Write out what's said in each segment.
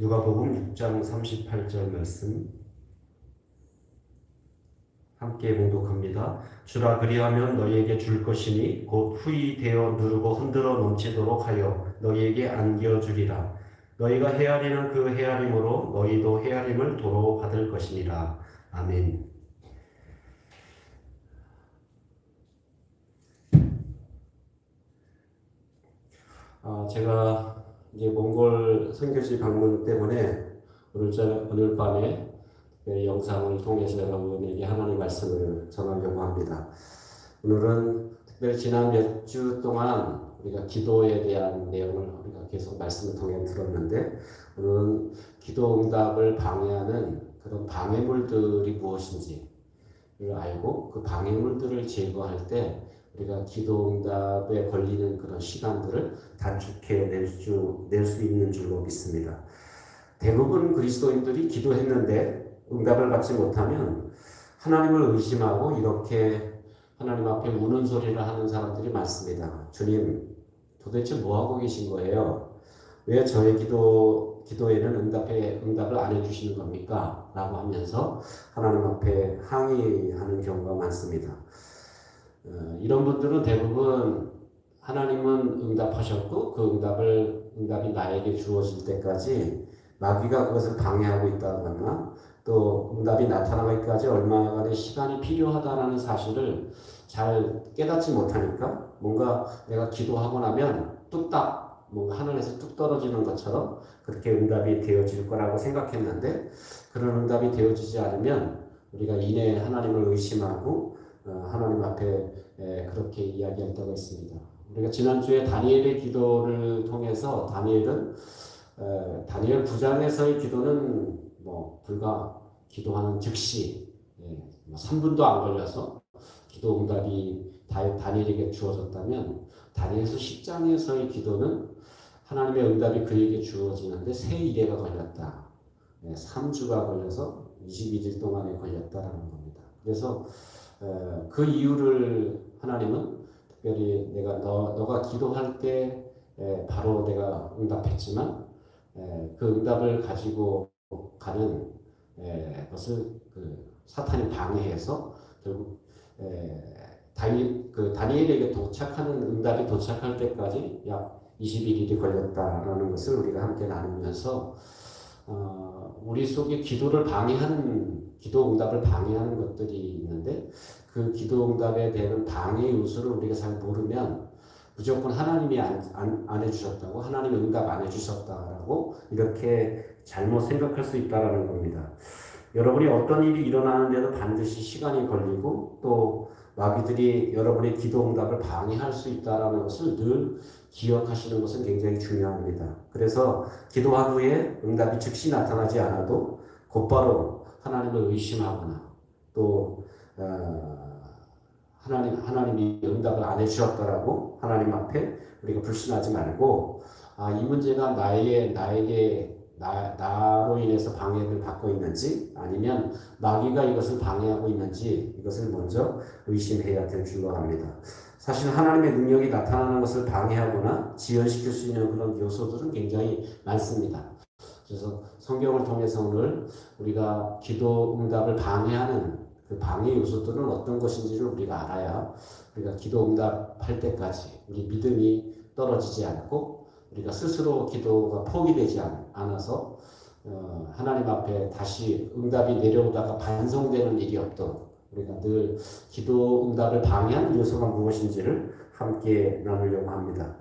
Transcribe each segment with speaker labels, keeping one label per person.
Speaker 1: 누가복음 6장 38절 말씀 함께 봉독합니다. 주라 그리하면 너희에게 줄 것이니 곧 후이 되어 누르고 흔들어 넘치도록 하여 너희에게 안겨 주리라. 너희가 헤아리는 그 헤아림으로 너희도 헤아림을 도로 받을 것이니라. 아멘. 아, 제가 이제 몽골 선교지 방문 때문에 오늘 저 오늘 밤에 그 영상을 통해서 여러분에게 하나님 말씀을 전하려고 합니다. 오늘은 특별히 지난 몇 주 동안 우리가 기도에 대한 내용을 우리가 계속 말씀을 통해 들었는데 오늘은 기도 응답을 방해하는 그런 방해물들이 무엇인지를 알고 그 방해물들을 제거할 때 우리가 기도 응답에 걸리는 그런 시간들을 단축해 낼수 있는 줄로 믿습니다. 대부분 그리스도인들이 기도했는데 응답을 받지 못하면 하나님을 의심하고 이렇게 하나님 앞에 우는 소리를 하는 사람들이 많습니다. 주님, 도대체 뭐 하고 계신 거예요? 왜 저의 기도 기도에는 응답에 응답을 안 해주시는 겁니까? 라고 하면서 하나님 앞에 항의하는 경우가 많습니다. 어, 이런 분들은 대부분 하나님은 응답하셨고 그 응답을 응답이 나에게 주어질 때까지 마귀가 그것을 방해하고 있다거나? 또 응답이 나타나기까지 얼마간의 시간이 필요하다라는 사실을 잘 깨닫지 못하니까 뭔가 내가 기도하고 나면 뚝딱 뭔가 하늘에서 뚝 떨어지는 것처럼 그렇게 응답이 되어질 거라고 생각했는데 그런 응답이 되어지지 않으면 우리가 이내 하나님을 의심하고 어, 하나님 앞에 그렇게 이야기할 때가 있습니다. 우리가 지난주에 다니엘의 기도를 통해서 다니엘은 다니엘 9장에서의 기도는 뭐 불과 기도하는 즉시 3분도 뭐안 걸려서 기도 응답이 다니엘에게 주어졌다면 다니엘서 10장에서의 기도는 하나님의 응답이 그에게 주어지는데 세 일회가 걸렸다. 3주가 걸려서 21일 동안에 걸렸다라는 겁니다. 그래서 그 이유를 하나님은 특별히 내가 너, 너가 기도할 때 바로 내가 응답했지만 그 응답을 가지고 가는 것을 그 사탄이 방해해서 결국 다니, 그 다니엘에게 도착하는 응답이 도착할 때까지 약 21일이 걸렸다라는 것을 우리가 함께 나누면서 어, 우리 속에 기도를 방해하는 기도 응답을 방해하는 것들이 있는데 그 기도 응답에 대한 방해 요소를 우리가 잘 모르면 무조건 하나님이 안, 안, 안 해주셨다고 하나님이 응답 안 해주셨다라고 이렇게 잘못 생각할 수 있다라는 겁니다. 여러분이 어떤 일이 일어나는데도 반드시 시간이 걸리고 또 마귀들이 여러분의 기도 응답을 방해할 수 있다라는 것을 늘 기억하시는 것은 굉장히 중요합니다. 그래서 기도한 후에 응답이 즉시 나타나지 않아도 곧바로 하나님을 의심하거나 또 어, 하나님 하나님이 응답을 안 해주셨다라고 하나님 앞에 우리가 불신하지 말고 아, 이 문제가 나에게 나에게 나, 나로 인해서 방해를 받고 있는지 아니면 마귀가 이것을 방해하고 있는지 이것을 먼저 의심해야 될 줄로 압니다. 사실 하나님의 능력이 나타나는 것을 방해하거나 지연시킬 수 있는 그런 요소들은 굉장히 많습니다. 그래서 성경을 통해서 오늘 우리가 기도 응답을 방해하는 그 방해 요소들은 어떤 것인지를 우리가 알아야 우리가 기도 응답할 때까지 우리 믿음이 떨어지지 않고 우리가 스스로 기도가 포기되지 않아서 어, 하나님 앞에 다시 응답이 내려오다가 반성되는 일이 없도록 우리가 늘 기도 응답을 방해하는 요소가 무엇인지를 함께 나누려고 합니다.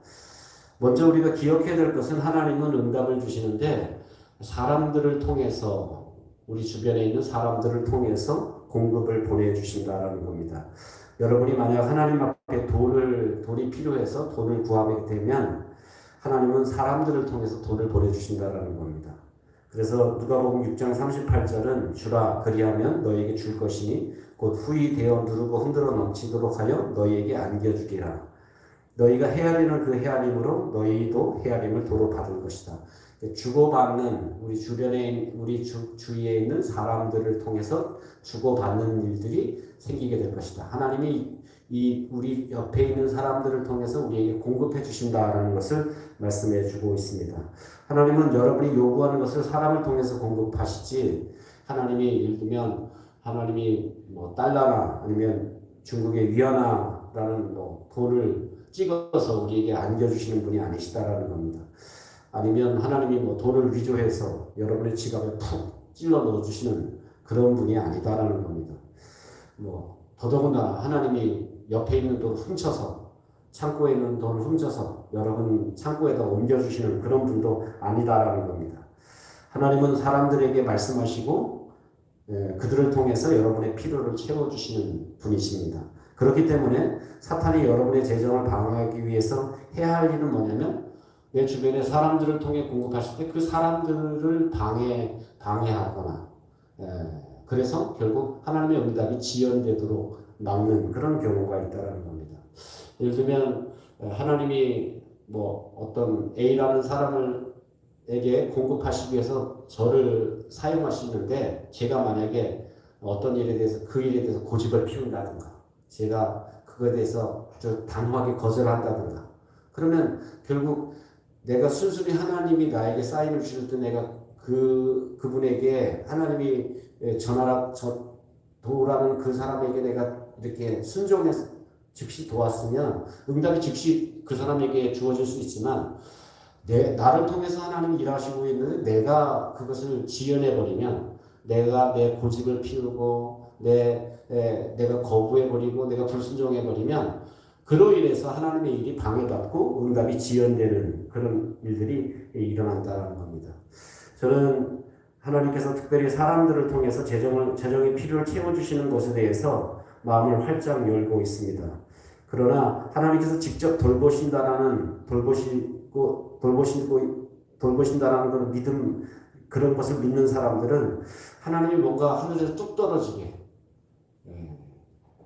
Speaker 1: 먼저 우리가 기억해야 될 것은 하나님은 응답을 주시는데 사람들을 통해서 우리 주변에 있는 사람들을 통해서 공급을 보내주신다라는 겁니다. 여러분이 만약 하나님 앞에 돈을 돈이 필요해서 돈을 구하게 되면 하나님은 사람들을 통해서 돈을 보내주신다라는 겁니다. 그래서 누가복음 6장 38절은 주라 그리하면 너에게 줄 것이니 곧 후이 되어 누르고 흔들어 넘치도록 하여 너희에게 안겨주리라. 너희가 헤아리는 그 헤아림으로 너희도 헤아림을 도로 받을 것이다. 주고받는 우리 주변에 우리 주, 주위에 있는 사람들을 통해서 주고받는 일들이 생기게 될 것이다. 하나님이 이 우리 옆에 있는 사람들을 통해서 우리에게 공급해 주신다라는 것을 말씀해 주고 있습니다. 하나님은 여러분이 요구하는 것을 사람을 통해서 공급하시지 하나님이 예를 들면 하나님이 뭐 달러나 아니면 중국의 위안화라는 뭐 돈을 찍어서 우리에게 안겨주시는 분이 아니시다라는 겁니다. 아니면 하나님이 뭐 돈을 위조해서 여러분의 지갑에 푹 찔러 넣어주시는 그런 분이 아니다라는 겁니다. 뭐 더더군다나 하나님이 옆에 있는 돈을 훔쳐서 창고에 있는 돈을 훔쳐서 여러분 창고에다 옮겨주시는 그런 분도 아니다라는 겁니다. 하나님은 사람들에게 말씀하시고 예, 그들을 통해서 여러분의 필요를 채워주시는 분이십니다. 그렇기 때문에 사탄이 여러분의 재정을 방어하기 위해서 해야 할 일은 뭐냐면 내 주변의 사람들을 통해 공급하실 때 그 사람들을 방해 방해하거나 예, 그래서 결국 하나님의 응답이 지연되도록 막는 그런 경우가 있다라는 겁니다. 예를 들면 하나님이 뭐 어떤 A라는 사람을 에게 공급하시기 위해서 저를 사용하시는데 제가 만약에 어떤 일에 대해서 그 일에 대해서 고집을 피운다든가 제가 그거에 대해서 아주 단호하게 거절한다든가 그러면 결국 내가 순순히 하나님이 나에게 사인을 주실 때 내가 그 그분에게 하나님이 전하라 저 도라는 그 사람에게 내가 이렇게 순종해서 즉시 도왔으면 응답이 즉시 그 사람에게 주어질 수 있지만 내 나를 통해서 하나님이 일하시고 있는데 내가 그것을 지연해 버리면 내가 내 고집을 피우고 내 에, 내가 거부해 버리고 내가 불순종해 버리면 그로 인해서 하나님의 일이 방해받고 응답이 지연되는 그런 일들이 일어난다는 겁니다. 저는 하나님께서 특별히 사람들을 통해서 재정을 재정의 필요를 채워주시는 것에 대해서 마음을 활짝 열고 있습니다. 그러나 하나님께서 직접 돌보신다라는 돌보시고 돌보시고 돌보신다라는 그런 믿음 그런 것을 믿는 사람들은 하나님이 뭔가 하늘에서 뚝 떨어지게 예,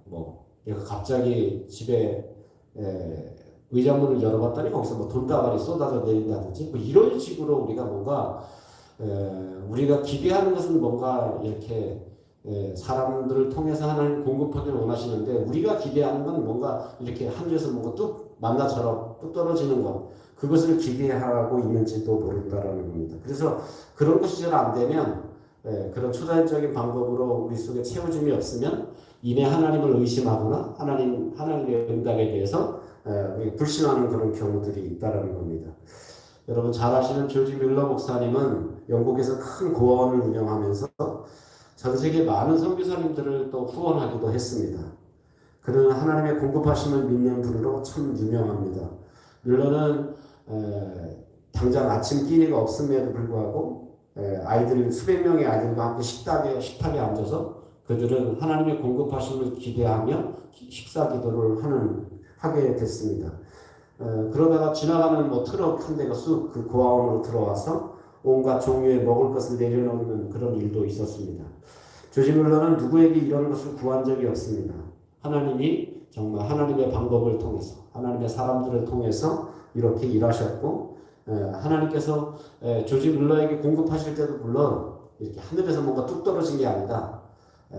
Speaker 1: 뭐 내가 갑자기 집에 에, 의자문을 열어봤더니 거기서 뭐 돈다발이 쏟아져 내린다든지 뭐 이런 식으로 우리가 뭔가 에, 우리가 기대하는 것은 뭔가 이렇게 에, 사람들을 통해서 하나님 공급하기를 원하시는데 우리가 기대하는 건 뭔가 이렇게 하늘에서 뭔가 뚝 만나처럼 뚝 떨어지는 것 그것을 기대하고 있는지도 모른다라는 겁니다. 그래서 그런 것이 잘 안 되면 예, 그런 초자연적인 방법으로 우리 속에 채워짐이 없으면 이내 하나님을 의심하거나 하나님 하나님의 응답에 대해서 예, 불신하는 그런 경우들이 있다라는 겁니다. 여러분 잘 아시는 조지 밀러 목사님은 영국에서 큰 고아원을 운영하면서 전 세계 많은 선교사님들을 또 후원하기도 했습니다. 그는 하나님의 공급하심을 믿는 분으로 참 유명합니다. 밀러는 에, 당장 아침 끼니가 없음에도 불구하고 에, 아이들 수백 명의 아이들과 함께 식탁에 식탁에 앉아서 그들은 하나님의 공급하심을 기대하며 기- 식사 기도를 하는 하게 됐습니다. 에, 그러다가 지나가는 뭐 트럭 한 대가 쑥 그 고아원으로 들어와서 온갖 종류의 먹을 것을 내려놓는 그런 일도 있었습니다. 조지 물러는 누구에게 이런 것을 구한 적이 없습니다. 하나님이 정말 하나님의 방법을 통해서 하나님의 사람들을 통해서 이렇게 일하셨고 에, 하나님께서 에, 조지 물러에게 공급하실 때도 물론 이렇게 하늘에서 뭔가 뚝 떨어진 게 아니라 에,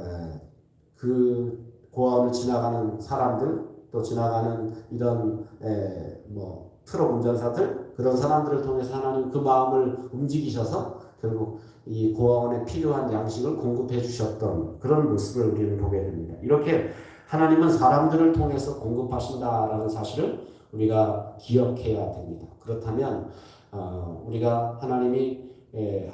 Speaker 1: 그 고아원을 지나가는 사람들 또 지나가는 이런 에, 뭐 트럭 운전사들 그런 사람들을 통해서 하나님 그 마음을 움직이셔서 결국 이 고아원에 필요한 양식을 공급해 주셨던 그런 모습을 우리는 보게 됩니다. 이렇게 하나님은 사람들을 통해서 공급하신다라는 사실을 우리가 기억해야 됩니다. 그렇다면 어, 우리가 하나님이 에,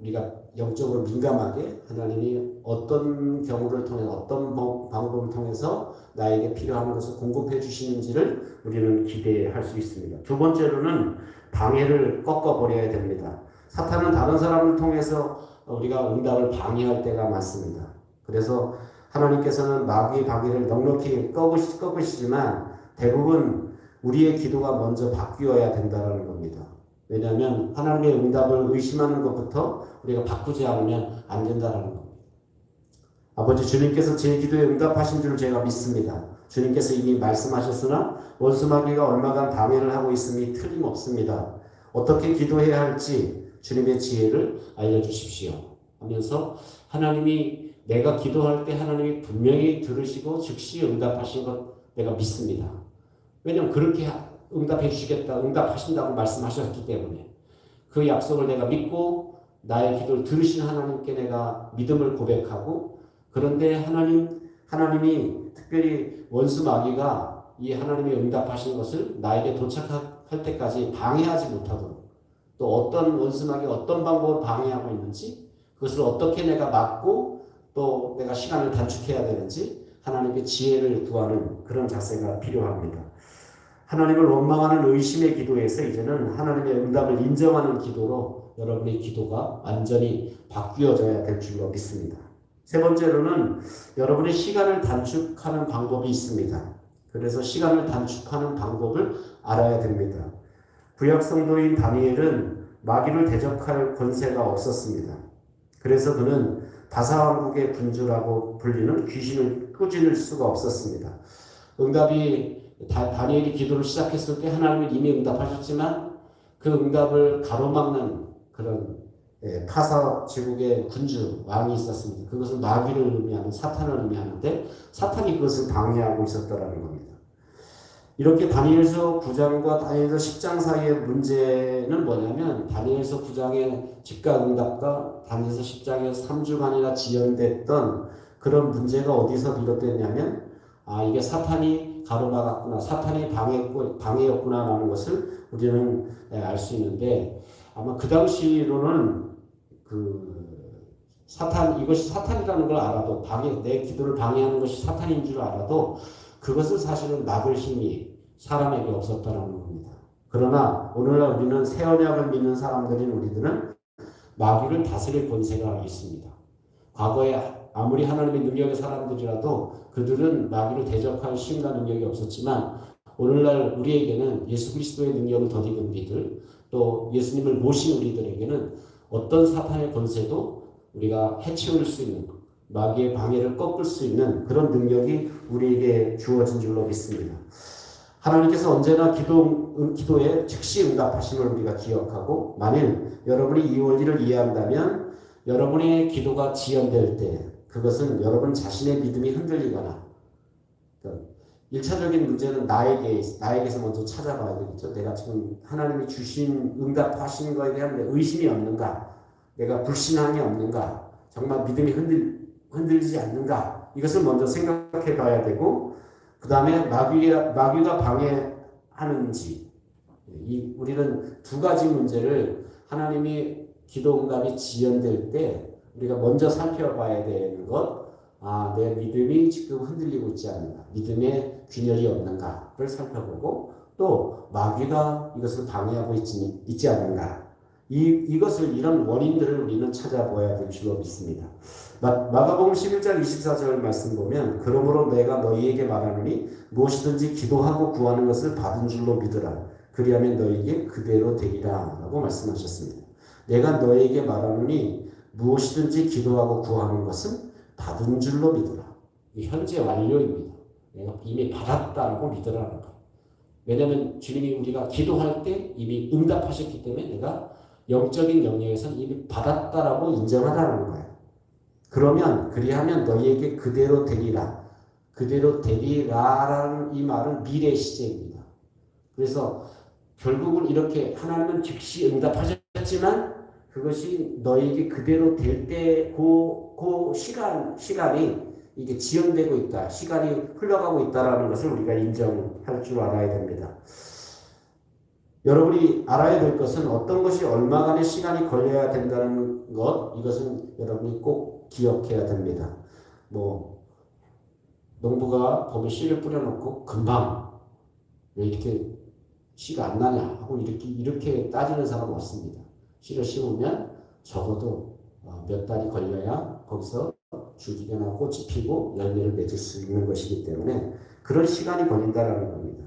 Speaker 1: 우리가 영적으로 민감하게 하나님이 어떤 경우를 통해 어떤 방- 방법을 통해서 나에게 필요한 것을 공급해 주시는지를 우리는 기대할 수 있습니다. 두 번째로는 방해를 꺾어 버려야 됩니다. 사탄은 다른 사람을 통해서 우리가 응답을 방해할 때가 많습니다. 그래서 하나님께서는 마귀의 방해를 넉넉히 꺾으시, 꺾으시지만 대부분 우리의 기도가 먼저 바뀌어야 된다는 겁니다. 왜냐하면 하나님의 응답을 의심하는 것부터 우리가 바꾸지 않으면 안 된다는 겁니다. 아버지 주님께서 제 기도에 응답하신 줄 제가 믿습니다. 주님께서 이미 말씀하셨으나 원수 마귀가 얼마간 방해를 하고 있음이 틀림없습니다. 어떻게 기도해야 할지 주님의 지혜를 알려주십시오. 하면서 하나님이 내가 기도할 때 하나님이 분명히 들으시고 즉시 응답하신 것 내가 믿습니다. 왜냐하면 그렇게 응답해 주시겠다, 응답하신다고 말씀하셨기 때문에 그 약속을 내가 믿고 나의 기도를 들으신 하나님께 내가 믿음을 고백하고 그런데 하나님 하나님이 특별히 원수 마귀가 이 하나님의 응답하신 것을 나에게 도착할 때까지 방해하지 못하도록 또 어떤 원수 마귀 어떤 방법으로 방해하고 있는지 그것을 어떻게 내가 막고 또 내가 시간을 단축해야 되는지 하나님께 지혜를 구하는 그런 자세가 필요합니다. 하나님을 원망하는 의심의 기도에서 이제는 하나님의 응답을 인정하는 기도로 여러분의 기도가 완전히 바뀌어져야 될 줄로 믿습니다. 세 번째로는 여러분의 시간을 단축하는 방법이 있습니다. 그래서 시간을 단축하는 방법을 알아야 됩니다. 구약 성도인 다니엘은 마귀를 대적할 권세가 없었습니다. 그래서 그는 다사왕국의 군주라고 불리는 귀신을 끄집을 수가 없었습니다. 응답이 다, 다니엘이 기도를 시작했을 때 하나님은 이미 응답하셨지만 그 응답을 가로막는 그런 예, 파사 제국의 군주 왕이 있었습니다. 그것은 마귀를 의미하는 사탄을 의미하는데 사탄이 그것을 방해하고 있었다라는 겁니다. 이렇게 다니엘서 9장과 다니엘서 10장 사이의 문제는 뭐냐면 다니엘서 9장의 즉각 응답과 다니엘서 10장의 3주간이나 지연됐던 그런 문제가 어디서 비롯됐냐면 아 이게 사탄이 가로막았구나 사탄이 방해했고 방해였구나라는 것을 우리는 알 수 있는데 아마 그 당시로는 그 사탄 이것이 사탄이라는 걸 알아도 방해 내 기도를 방해하는 것이 사탄인 줄 알아도 그것을 사실은 막을 힘이 사람에게 없었다라는 겁니다. 그러나 오늘날 우리는 새 언약을 믿는 사람들인 우리들은 마귀를 다스릴 권세가 있습니다. 과거에 아무리 하나님의 능력의 사람들이라도 그들은 마귀를 대적할 힘과 능력이 없었지만 오늘날 우리에게는 예수 그리스도의 능력을 덧입은 우리들 또 예수님을 모신 우리들에게는 어떤 사탄의 권세도 우리가 해치울 수 있는 마귀의 방해를 꺾을 수 있는 그런 능력이 우리에게 주어진 줄로 믿습니다. 하나님께서 언제나 기도, 음, 기도에 즉시 응답하심을 우리가 기억하고 만일 여러분이 이 원리를 이해한다면 여러분의 기도가 지연될 때 그것은 여러분 자신의 믿음이 흔들리거나 그러니까 1차적인 문제는 나에게, 나에게서 먼저 찾아봐야 되겠죠. 내가 지금 하나님이 주신 응답하신 거에 대한 의심이 없는가? 내가 불신함이 없는가? 정말 믿음이 흔들, 흔들리지 않는가? 이것을 먼저 생각해 봐야 되고, 그 다음에 마귀가, 마귀가 방해하는지, 이, 우리는 두 가지 문제를 하나님이 기도 응답이 지연될 때 우리가 먼저 살펴봐야 되는 것, 아, 내 믿음이 지금 흔들리고 있지 않는가, 믿음의 균열이 없는가를 살펴보고, 또 마귀가 이것을 방해하고 있지, 있지 않는가, 이, 이것을 이런 원인들을 우리는 찾아봐야 될 믿습니다. 마, 마가복음 11장 24절 말씀 보면 그러므로 내가 너희에게 말하노니 무엇이든지 기도하고 구하는 것을 받은 줄로 믿으라. 그리하면 너희에게 그대로 되리라 라고 말씀하셨습니다. 내가 너희에게 말하노니 무엇이든지 기도하고 구하는 것은 받은 줄로 믿으라. 현재 완료입니다. 내가 이미 받았다고 믿으라는 거예요. 왜냐하면 주님이 우리가 기도할 때 이미 응답하셨기 때문에 내가 영적인 영역에서 이미 받았다라고 인정하라는 거예요. 그러면 그리하면 너희에게 그대로 되리라. 그대로 되리라라는 이 말은 미래 시제입니다. 그래서 결국은 이렇게 하나님은 즉시 응답하셨지만 그것이 너에게 그대로 될 때 그 그 시간 시간이 이게 지연되고 있다. 시간이 흘러가고 있다라는 것을 우리가 인정할 줄 알아야 됩니다. 여러분이 알아야 될 것은 어떤 것이 얼마간의 시간이 걸려야 된다는 것, 이것은 여러분이 꼭 기억해야 됩니다. 뭐, 농부가 봄에 씨를 뿌려놓고 금방 왜 이렇게 씨가 안 나냐 하고 이렇게, 이렇게 따지는 사람은 없습니다. 씨를 심으면 적어도 어, 몇 달이 걸려야 거기서 줄기가 나고 꽃이 피고 열매를 맺을 수 있는 것이기 때문에 그런 시간이 걸린다라는 겁니다.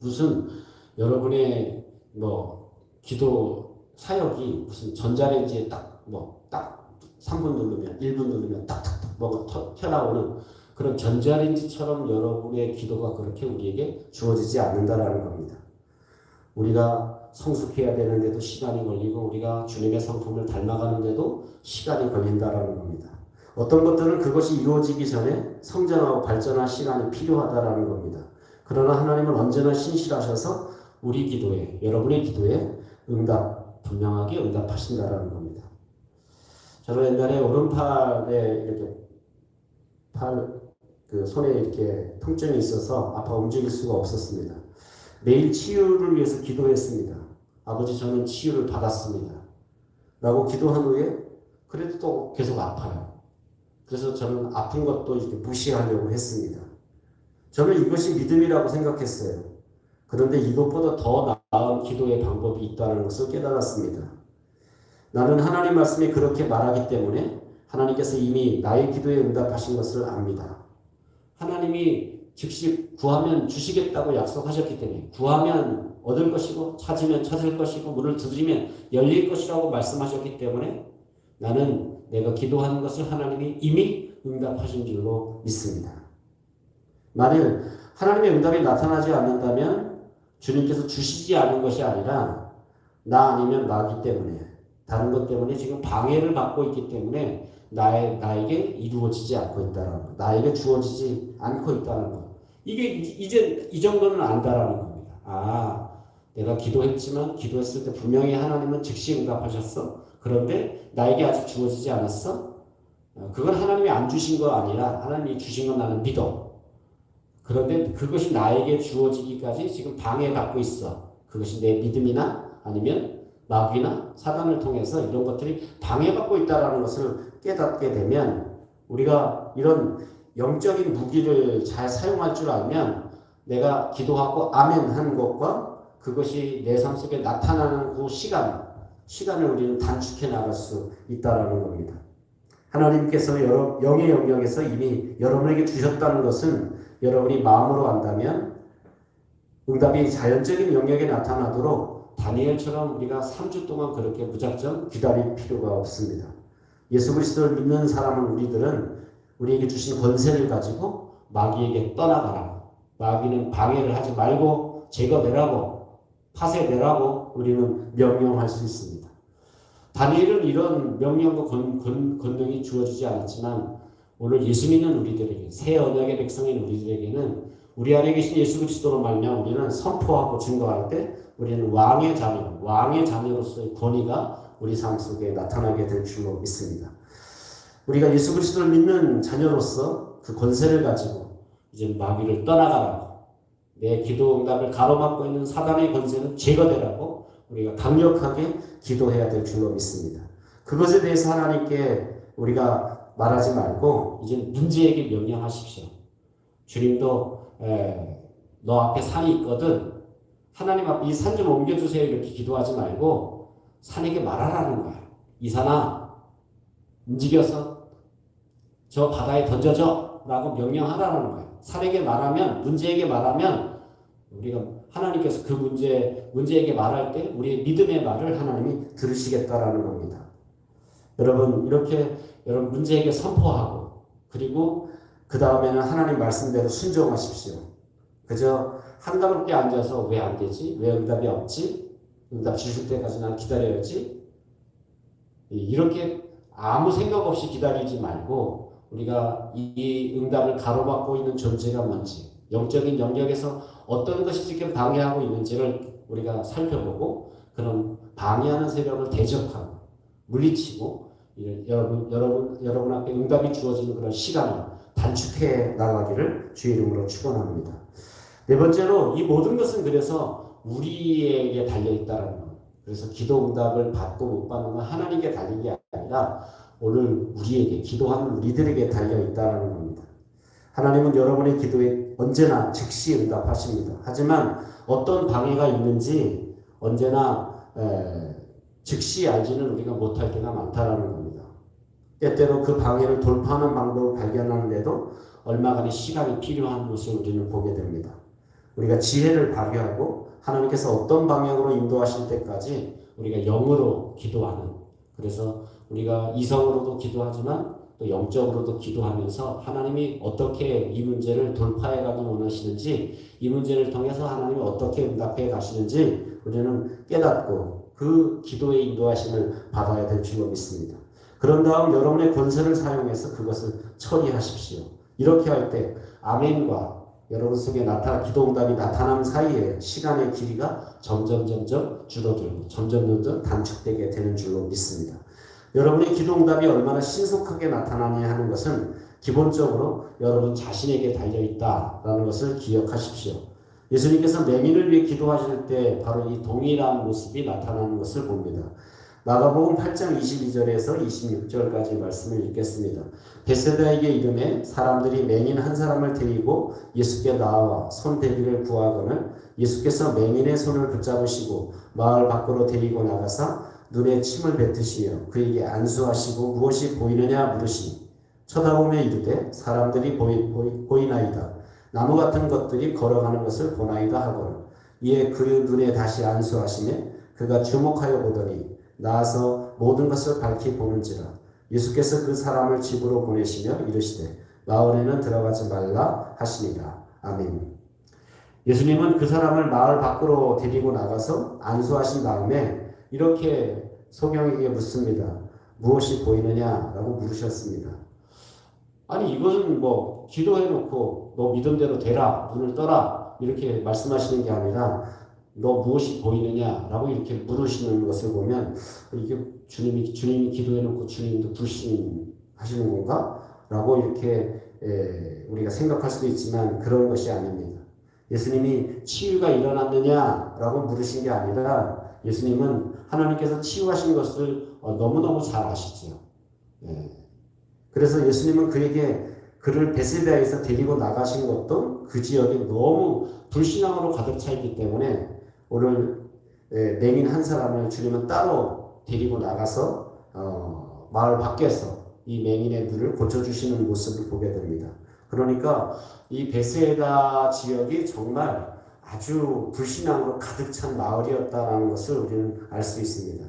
Speaker 1: 무슨 여러분의 뭐 기도 사역이 무슨 전자레인지에 딱 뭐 딱 3분 누르면 1분 누르면 딱딱딱 뭐가 튀어나오는 그런 전자레인지처럼 여러분의 기도가 그렇게 우리에게 주어지지 않는다라는 겁니다. 우리가 성숙해야 되는데도 시간이 걸리고 우리가 주님의 성품을 닮아가는데도 시간이 걸린다라는 겁니다. 어떤 것들은 그것이 이루어지기 전에 성장하고 발전할 시간이 필요하다라는 겁니다. 그러나 하나님은 언제나 신실하셔서 우리 기도에, 여러분의 기도에 응답, 분명하게 응답하신다라는 겁니다. 저는 옛날에 오른팔에 이렇게 팔, 그 손에 이렇게 통증이 있어서 아파 움직일 수가 없었습니다. 매일 치유를 위해서 기도했습니다. 아버지 저는 치유를 받았습니다. 라고 기도한 후에 그래도 또 계속 아파요. 그래서 저는 아픈 것도 이렇게 무시하려고 했습니다. 저는 이것이 믿음이라고 생각했어요. 그런데 이것보다 더 나은 기도의 방법이 있다는 것을 깨달았습니다. 나는 하나님 말씀이 그렇게 말하기 때문에 하나님께서 이미 나의 기도에 응답하신 것을 압니다. 하나님이 즉시 구하면 주시겠다고 약속하셨기 때문에 구하면 얻을 것이고 찾으면 찾을 것이고 문을 두드리면 열릴 것이라고 말씀하셨기 때문에 나는 내가 기도하는 것을 하나님이 이미 응답하신 줄로 믿습니다. 만일 하나님의 응답이 나타나지 않는다면 주님께서 주시지 않은 것이 아니라 나 아니면 나기 때문에 다른 것 때문에 지금 방해를 받고 있기 때문에 나의, 나에게 이루어지지 않고 있다는 것, 나에게 주어지지 않고 있다는 것. 이게 이제 이 정도는 안다라는 겁니다. 아, 내가 기도했지만 기도했을 때 분명히 하나님은 즉시 응답하셨어. 그런데 나에게 아직 주어지지 않았어. 어, 그건 하나님이 안 주신 거 아니라 하나님이 주신 건 나는 믿어. 그런데 그것이 나에게 주어지기까지 지금 방해받고 있어. 그것이 내 믿음이나 아니면 마귀나 사단을 통해서 이런 것들이 방해받고 있다는 것을 깨닫게 되면 우리가 이런 영적인 무기를 잘 사용할 줄 알면 내가 기도하고 아멘 하는 것과 그것이 내 삶 속에 나타나는 그 시간, 시간을 우리는 단축해 나갈 수 있다라는 겁니다. 하나님께서 여러, 영의 영역에서 이미 여러분에게 주셨다는 것은 여러분이 마음으로 안다면 응답이 자연적인 영역에 나타나도록 다니엘처럼 우리가 3주 동안 그렇게 무작정 기다릴 필요가 없습니다. 예수 그리스도를 믿는 사람은 우리들은 우리에게 주신 권세를 가지고 마귀에게 떠나가라. 마귀는 방해를 하지 말고 제거되라고 파쇄되라고 우리는 명령할 수 있습니다. 다니엘은 이런 명령과 권, 권, 권능이 주어지지 않았지만 오늘 예수 믿는 우리들에게 새 언약의 백성인 우리들에게는 우리 안에 계신 예수 그리스도로 말미암아 우리는 선포하고 증거할 때 우리는 왕의 자녀, 왕의 자녀로서의 권위가 우리 삶 속에 나타나게 될 줄로 믿습니다. 우리가 예수 그리스도를 믿는 자녀로서 그 권세를 가지고 이제 마귀를 떠나가라고 내 기도 응답을 가로막고 있는 사단의 권세는 제거되라고 우리가 강력하게 기도해야 될 줄로 믿습니다. 그것에 대해서 하나님께 우리가 말하지 말고 이제 문제에게 명령하십시오. 주님도 에, 너 앞에 산이 있거든. 하나님 앞에 이 산 좀 옮겨주세요. 이렇게 기도하지 말고 산에게 말하라는 거야. 이 산아 움직여서 저 바다에 던져줘 라고 명령하라는 거야. 산에게 말하면 문제에게 말하면 우리가 하나님께서 그 문제 문제에게 말할 때 우리의 믿음의 말을 하나님이 들으시겠다라는 겁니다. 여러분 이렇게 여러분 문제에게 선포하고 그리고 그 다음에는 하나님 말씀대로 순종하십시오. 그저 한가롭게 앉아서 왜 안 되지? 왜 응답이 없지? 응답 주실 때까지 난 기다려야지. 이렇게 아무 생각 없이 기다리지 말고 우리가 이 응답을 가로막고 있는 존재가 뭔지 영적인 영역에서 어떤 것이 지금 방해하고 있는지를 우리가 살펴보고 그런 방해하는 세력을 대적하고 물리치고 여러분 여러분 여러분 앞에 응답이 주어지는 그런 시간을 단축해 나가기를 주의 이름으로 축원합니다. 네 번째로 이 모든 것은 그래서 우리에게 달려 있다라는 것. 그래서 기도 응답을 받고 못 받는 건 하나님께 달린 게 아니라 오늘 우리에게 기도하는 우리들에게 달려 있다라는 겁니다. 하나님은 여러분의 기도에 언제나 즉시 응답하십니다. 하지만 어떤 방해가 있는지 언제나 에, 즉시 알지는 우리가 못할 때가 많다라는 겁니다. 때때로 그 방해를 돌파하는 방법을 발견하는데도 얼마간의 시간이 필요한 것을 우리는 보게 됩니다. 우리가 지혜를 발휘하고 하나님께서 어떤 방향으로 인도하실 때까지 우리가 영으로 기도하는 그래서 우리가 이성으로도 기도하지만 또 영적으로도 기도하면서 하나님이 어떻게 이 문제를 돌파해 가기 원하시는지 이 문제를 통해서 하나님이 어떻게 응답해 가시는지 우리는 깨닫고 그 기도의 인도하심을 받아야 될 줄로 믿습니다. 그런 다음 여러분의 권세를 사용해서 그것을 처리하십시오. 이렇게 할 때 아멘과 여러분 속에 나타 기도응답이 나타남 사이에 시간의 길이가 점점 점점 줄어들고 점점 점점 단축되게 되는 줄로 믿습니다. 여러분의 기도응답이 얼마나 신속하게 나타나냐 하는 것은 기본적으로 여러분 자신에게 달려 있다라는 것을 기억하십시오. 예수님께서 맹인을 위해 기도하실 때 바로 이 동일한 모습이 나타나는 것을 봅니다. 마가복음 8장 22절에서 26절까지 말씀을 읽겠습니다. 베세다에게 이름에 사람들이 맹인 한 사람을 데리고 예수께 나와 손 대기를 구하거늘 예수께서 맹인의 손을 붙잡으시고 마을 밖으로 데리고 나가사 눈에 침을 뱉으시며 그에게 안수하시고 무엇이 보이느냐 물으시니 쳐다보며 이르되 사람들이 보이, 보이, 보이 나이다. 나무 같은 것들이 걸어가는 것을 보나이다 하거늘 이에 그 눈에 다시 안수하시며 그가 주목하여 보더니 나아서 모든 것을 밝히 보는지라 예수께서 그 사람을 집으로 보내시며 이르시되 마을에는 들어가지 말라 하시니라 아멘. 예수님은 그 사람을 마을 밖으로 데리고 나가서 안수하신 다음에 이렇게 소경에게 묻습니다. 무엇이 보이느냐라고 물으셨습니다. 아니 이것은 뭐 기도해놓고 너 믿음대로 되라 눈을 떠라 이렇게 말씀하시는 게 아니라 너 무엇이 보이느냐라고 이렇게 물으시는 것을 보면 이게 주님이 주님이 기도해놓고 주님도 불신하시는 건가?라고 이렇게 에, 우리가 생각할 수도 있지만 그런 것이 아닙니다. 예수님이 치유가 일어났느냐라고 물으신 게 아니라 예수님은 하나님께서 치유하신 것을 어, 너무너무 잘 아시지요. 예. 그래서 예수님은 그에게 그를 베세다에서 데리고 나가신 것도 그 지역이 너무 불신앙으로 가득 차 있기 때문에 오늘 예, 맹인 한 사람을 주님은 따로 데리고 나가서 어, 마을 밖에서 이 맹인의 눈을 고쳐주시는 모습을 보게 됩니다. 그러니까 이 베세다 지역이 정말 아주 불신앙으로 가득 찬 마을이었다라는 것을 우리는 알 수 있습니다.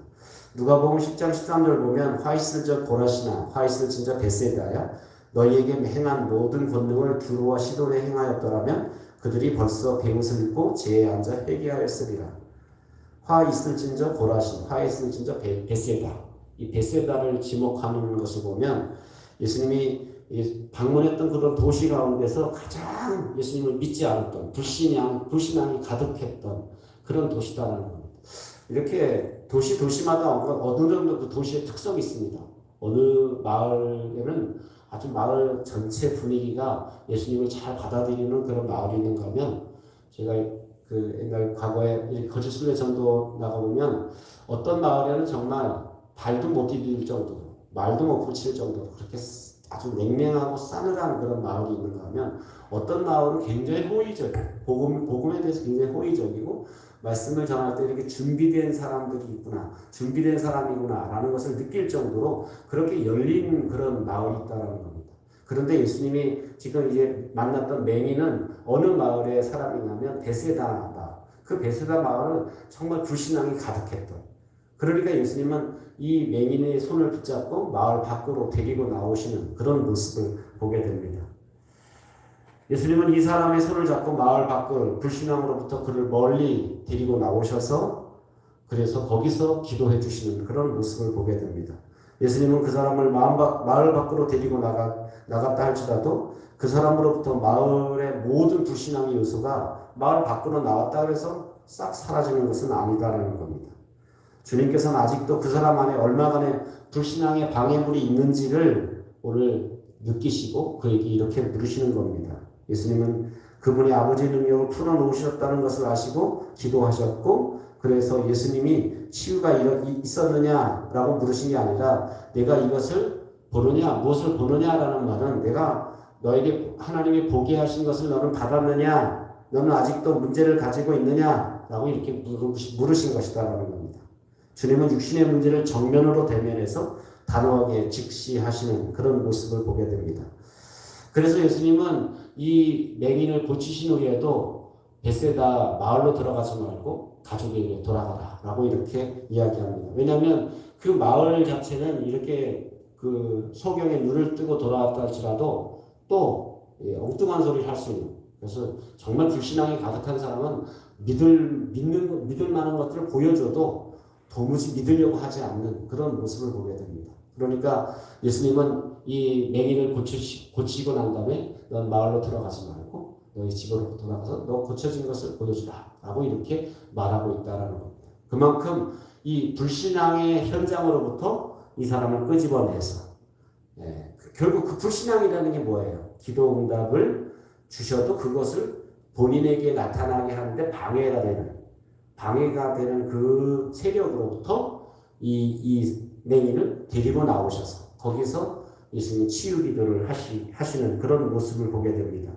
Speaker 1: 누가복음 10장 13절 보면 화이스저 고라시나 화이스진저 베세다야 너희에게 행한 모든 권능을 두루와 시도에 행하였더라면 그들이 벌써 배옷을 입고 제에 앉아 회개하였으리라. 화 있을진저 고라신, 화 있을진저 베세다. 이 베세다를 지목하는 것을 보면 예수님이 방문했던 그런 도시 가운데서 가장 예수님을 믿지 않았던 불신앙, 불신앙이 가득했던 그런 도시다라는 겁니다. 이렇게 도시 도시마다 어느 정도 그 도시의 특성이 있습니다. 어느 마을에는 아주 마을 전체 분위기가 예수님을 잘 받아들이는 그런 마을이 있는가 하면 제가 그 옛날 과거에 거짓술래 전도 나가보면 어떤 마을에는 정말 발도 못 디딜 정도로 말도 못 붙일 정도로 그렇게 아주 냉랭하고 싸늘한 그런 마을이 있는가 하면 어떤 마을은 굉장히 호의적 복음, 복음에 대해서 굉장히 호의적이고 말씀을 전할 때 이렇게 준비된 사람들이 있구나, 준비된 사람이구나 라는 것을 느낄 정도로 그렇게 열린 그런 마을이 있다라는 겁니다. 그런데 예수님이 지금 이제 만났던 맹인은 어느 마을의 사람이냐면 베세다다. 그 베세다 마을은 정말 불신앙이 가득했던. 그러니까 예수님은 이 맹인의 손을 붙잡고 마을 밖으로 데리고 나오시는 그런 모습을 보게 됩니다. 예수님은 이 사람의 손을 잡고 마을 밖을 불신앙으로부터 그를 멀리 데리고 나오셔서 그래서 거기서 기도해 주시는 그런 모습을 보게 됩니다. 예수님은 그 사람을 마을 밖으로 데리고 나가, 나갔다 할지라도 그 사람으로부터 마을의 모든 불신앙의 요소가 마을 밖으로 나왔다 해서 싹 사라지는 것은 아니다라는 겁니다. 주님께서는 아직도 그 사람 안에 얼마간의 불신앙의 방해물이 있는지를 오늘 느끼시고 그에게 이렇게 물으시는 겁니다. 예수님은 그분이 아버지의 능력을 풀어놓으셨다는 것을 아시고 기도하셨고 그래서 예수님이 치유가 있었느냐라고 물으신 게 아니라 내가 이것을 보느냐 무엇을 보느냐라는 말은 내가 너에게 하나님이 보게 하신 것을 너는 받았느냐 너는 아직도 문제를 가지고 있느냐라고 이렇게 물으신 것이다라는. 주님은 육신의 문제를 정면으로 대면해서 단호하게 직시하시는 그런 모습을 보게 됩니다. 그래서 예수님은 이 맹인을 고치신 후에도 베세다 마을로 들어가지 말고 가족에게 돌아가라 라고 이렇게 이야기합니다. 왜냐하면 그 마을 자체는 이렇게 그 소경에 눈을 뜨고 돌아왔다 할지라도 또 예, 엉뚱한 소리를 할 수 있는 그래서 정말 불신앙이 가득한 사람은 믿을 믿는 믿을 만한 것들을 보여줘도 도무지 믿으려고 하지 않는 그런 모습을 보게 됩니다. 그러니까 예수님은 이 맹인을 고치, 고치고 난 다음에 넌 마을로 들어가지 말고 너희 집으로 돌아가서 너 고쳐진 것을 보여주라 라고 이렇게 말하고 있다라는 겁니다. 그만큼 이 불신앙의 현장으로부터 이 사람을 끄집어내서 예, 그- 결국 그 불신앙이라는 게 뭐예요? 기도 응답을 주셔도 그것을 본인에게 나타나게 하는데 방해가 되는 방해가 되는 그 세력으로부터 이, 이 맹인을 데리고 나오셔서 거기서 예수님 치유 기도를 하시, 하시는 그런 모습을 보게 됩니다.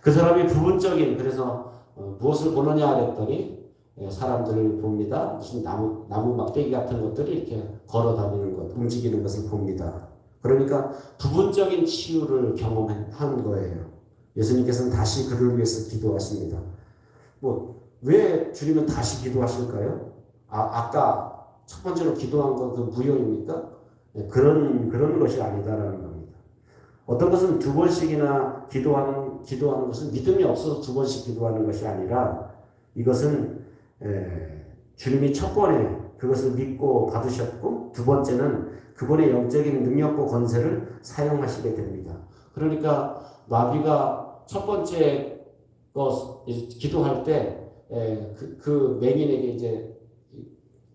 Speaker 1: 그 사람이 부분적인 그래서 어, 무엇을 보느냐 그랬더니 예, 사람들을 봅니다. 무슨 나무 나무 막대기 같은 것들이 이렇게 걸어 다니는 것, 움직이는 것을 봅니다. 그러니까 부분적인 치유를 경험한 거예요. 예수님께서는 다시 그를 위해서 기도하십니다. 뭐 왜 주님은 다시 기도하실까요? 아 아까 첫 번째로 기도한 건그 무효입니까? 네, 그런 그런 것이 아니다라는 겁니다. 어떤 것은 두 번씩이나 기도하는 기도하는 것은 믿음이 없어서 두 번씩 기도하는 것이 아니라 이것은 에, 주님이 첫 번에 그것을 믿고 받으셨고 두 번째는 그분의 영적인 능력과 권세를 사용하시게 됩니다. 그러니까 마귀가 첫 번째 거 이제 기도할 때 그, 그 맹인에게 이제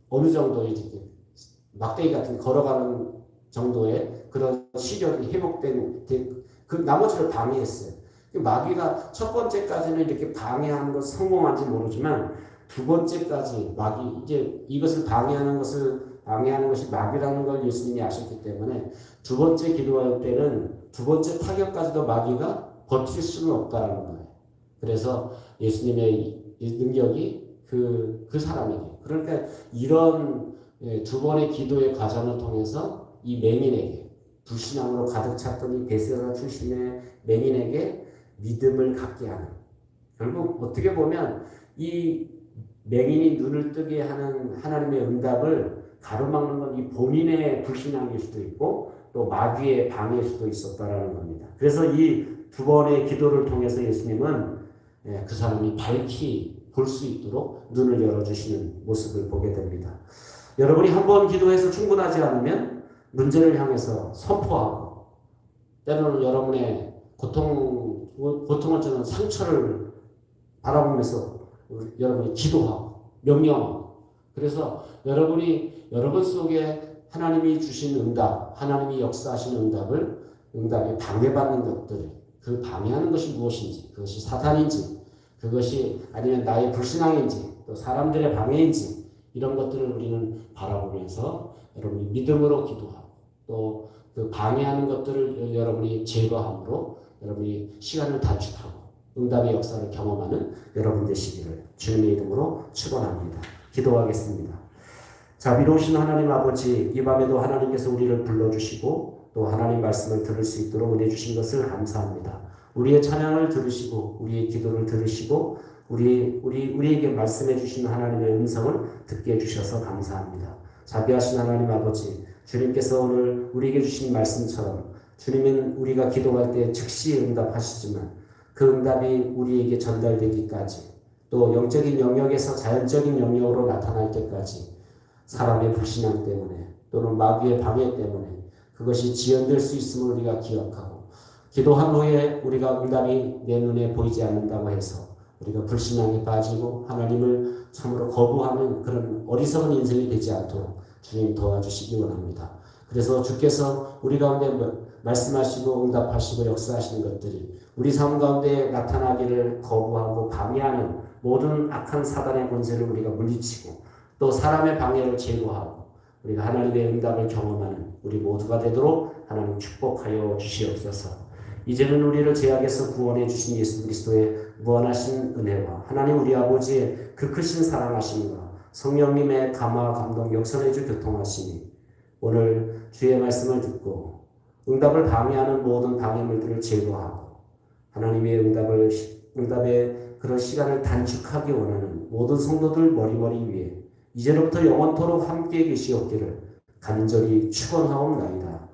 Speaker 1: 어느 정도 이제 그 막대기 같은 걸어가는 정도의 그런 시력이 회복된 그 나머지를 방해했어요. 그 마귀가 첫 번째까지는 이렇게 방해하는 것 성공한지 모르지만 두 번째까지 마귀 이제 이것을 방해하는 것을 방해하는 것이 마귀라는 걸 예수님이 아셨기 때문에 두 번째 기도할 때는 두 번째 타격까지도 마귀가 버틸 수는 없다라는 거예요. 그래서 예수님의 이 능력이 그, 그 사람에게 그러니까 이런 예, 두 번의 기도의 과정을 통해서 이 맹인에게 불신앙으로 가득 찼던 이 베세라 출신의 맹인에게 믿음을 갖게 하는 결국 어떻게 보면 이 맹인이 눈을 뜨게 하는 하나님의 응답을 가로막는 건 이 본인의 불신앙일 수도 있고 또 마귀의 방해일 수도 있었다라는 겁니다. 그래서 이 두 번의 기도를 통해서 예수님은 예, 그 사람이 밝히 볼 수 있도록 눈을 열어주시는 모습을 보게 됩니다. 여러분이 한 번 기도해서 충분하지 않으면 문제를 향해서 선포하고 때로는 여러분의 고통, 고통을 주는 상처를 바라보면서 여러분이 기도하고 명령하고 그래서 여러분이 여러분 속에 하나님이 주신 응답, 하나님이 역사하신 응답을 응답에 방해받는 것들, 그 방해하는 것이 무엇인지, 그것이 사탄인지, 그것이 아니면 나의 불신앙인지, 또 사람들의 방해인지 이런 것들을 우리는 바라보면서 여러분이 믿음으로 기도하고 또 그 방해하는 것들을 여러분이 제거함으로 여러분이 시간을 단축하고 응답의 역사를 경험하는 여러분 되시기를 주님의 이름으로 축원합니다. 기도하겠습니다. 자비로우신 하나님 아버지 이 밤에도 하나님께서 우리를 불러주시고 또 하나님 말씀을 들을 수 있도록 은혜 주신 것을 감사합니다. 우리의 찬양을 들으시고 우리의 기도를 들으시고 우리 우리 우리에게 말씀해 주신 하나님의 음성을 듣게 해 주셔서 감사합니다. 자비하신 하나님 아버지 주님께서 오늘 우리에게 주신 말씀처럼 주님은 우리가 기도할 때 즉시 응답하시지만 그 응답이 우리에게 전달되기까지 또 영적인 영역에서 자연적인 영역으로 나타날 때까지 사람의 불신앙 때문에 또는 마귀의 방해 때문에 그것이 지연될 수 있음을 우리가 기억하고 기도한 후에 우리가 응답이 내 눈에 보이지 않는다고 해서 우리가 불신앙에 빠지고 하나님을 참으로 거부하는 그런 어리석은 인생이 되지 않도록 주님 도와주시기 원합니다. 그래서 주께서 우리 가운데 말씀하시고 응답하시고 역사하시는 것들이 우리 삶 가운데 나타나기를 거부하고 방해하는 모든 악한 사단의 권세를 우리가 물리치고 또 사람의 방해를 제거하고 우리가 하나님의 응답을 경험하는 우리 모두가 되도록 하나님 축복하여 주시옵소서. 이제는 우리를 제약에서 구원해 주신 예수 그리스도의 무한하신 은혜와 하나님 우리 아버지의 그 크신 사랑하심과 성령님의 감화 감동 역선해 주 교통하심이 오늘 주의 말씀을 듣고 응답을 방해하는 모든 방해물들을 제거하고 하나님의 응답을 응답의 그런 시간을 단축하기 원하는 모든 성도들 머리머리 위에 이제로부터 영원토록 함께 계시옵기를 간절히 축원하옵나이다.